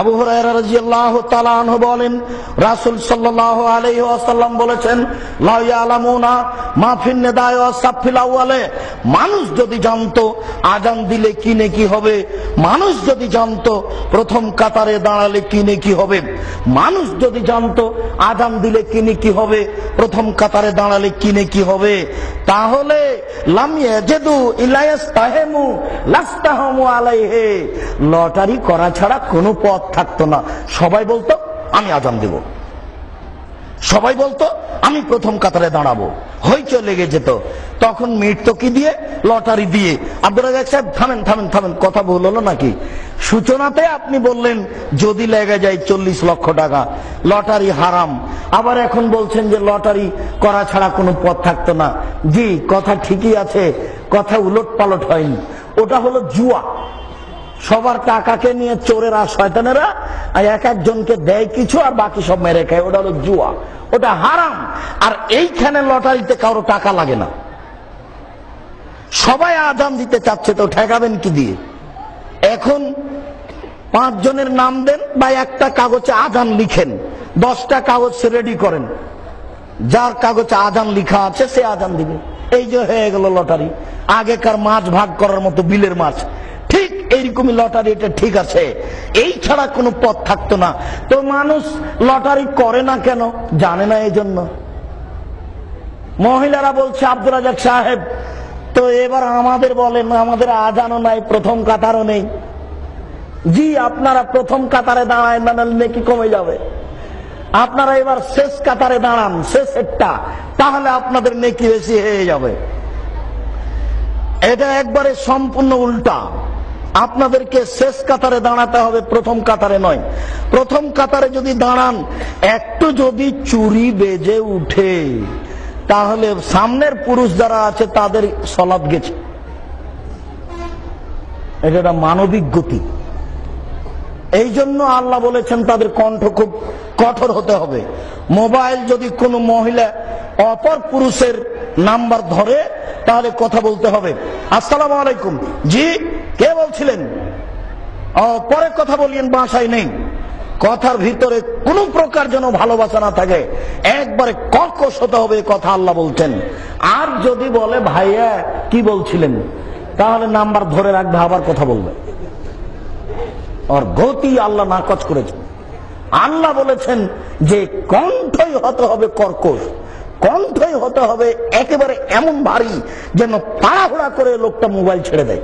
আবু বলেন, রাসূল ওয়াসাল্লাম বলেছেন, লা ইয়ালামুনা মা ফিন নিদায় ওয়া সাফিল আউয়ালে। মানুষ যদি জানতো আজান দিলে কিনে কি হবে, মানুষ যদি জানতো প্রথম কাতারে দাঁড়ালে কিনে কি হবে, মানুষ যদি জানতো আজান দিলে কিনে কি হবে, প্রথম কাতারে দাঁড়ালে কিনে কি হবে, তাহলে লটারি করা ছাড়া কোনো পথ থাকতো না। সবাই বলতো, আমি আজান দেব। সবাই বলতো, আমি প্রথম কাতারে দাঁড়াবো। হইচই লেগে যেত। তখন মৃত্যু কি দিয়ে, লটারি দিয়ে। আব্দুল রাজাক সাহেব, থামেন থামেন থামেন, কথা ভুল হলো নাকি? সূচনাতে আপনি বললেন, যদি লেগে যায় চল্লিশ লক্ষ টাকা, লটারি হারাম। আবার এখন বলছেন যে লটারি করা ছাড়া কোনো পথ থাকতো না। জি, কথা ঠিকই আছে, কথা উলট পালট হয়নি। ওটা হলো জুয়া। সবার টাকাকে নিয়ে চোরেরা, শয়তানেরা এক একজনকে দেয় কিছু আর বাকি সব মেরে খায়। ওটা হলো জুয়া। ওটা হারাম। আর এইখানে লটারিতে কারও টাকা লাগে না। সবাই আজান দিতে চাচ্ছে, তো ঠেকাবেন কি দিয়ে? এখন পাঁচ জনের নাম দেন বা একটা কাগজে আজান লিখেন। দশটা কাগজ রেডি করেন। যার কাগজে আজান লিখা আছে, সে আজান দিবে। এই যে হয়ে গেল লটারি। আগেকার মাছ ভাগ করার মতো বিলের মাছ। এইরকমই লটারি, এটা ঠিক আছে। এই ছাড়া কোনো পথ থাকতো না। তো মানুষ লটারি করে না কেন? জানে না এই জন্য মহিলারা বলছে আব্দুল রাজাক সাহেব, তো এবার আমাদের বলেন, আমাদের আজানও নাই, প্রথম কাতারও নেই। জি, আপনারা প্রথম কাতারে দাঁড়ায় না, নাহলে নাকি কমে যাবে। আপনারা এবার শেষ কাতারে দাঁড়ান শেষেরটা তাহলে আপনাদের নেকি বেশি হয়ে যাবে। এটা একবারে সম্পূর্ণ উল্টা। আপনাদেরকে শেষ কাতারে দাঁড়াতে হবে, প্রথম কাতারে নয়। প্রথম কাতারে যদি দাঁড়ান, একটু যদি চুরি বেজে উঠে, তাহলে সামনের পুরুষ যারা আছে, তাদের সলাদ গেছে। এটা মানবিক গতি। এই জন্য আল্লাহ বলেছেন, তাদের কণ্ঠ খুব কঠোর হতে হবে। মোবাইল যদি কোনো মহিলা অপর পুরুষের নাম্বার ধরে, তাহলে কথা বলতে হবে। আসসালামু আলাইকুম। জি? পরে কথা বলিয়েন, বাসায় নেই। কথার ভিতরে কোন প্রকার যেন ভালোবাসা না থাকে। একবারে কর্কশ হতে হবে কথা আল্লাহ বলছেন। আর যদি বলে, ভাইয়া, কি বলছিলেন? তাহলে নাম্বার ধরে রাখবে, আবার কথা বলবে। ওর গতি আল্লাহ নাকচ করেছেন। আল্লাহ বলেছেন যে, কণ্ঠই হতে হবে কর্কশ। কণ্ঠই হতে হবে একেবারে এমন ভারী যেন তাড়াহুড়া করে লোকটা মোবাইল ছেড়ে দেয়।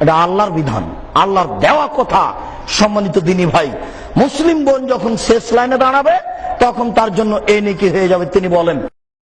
এটা আল্লাহর বিধান, আল্লাহর দেওয়া কথা সম্মানিত দিনী ভাই। মুসলিম বোন যখন শেষ লাইনে দাঁড়াবে, তখন তার জন্য এ নেকি হয়ে যাবে। তিনি বলেন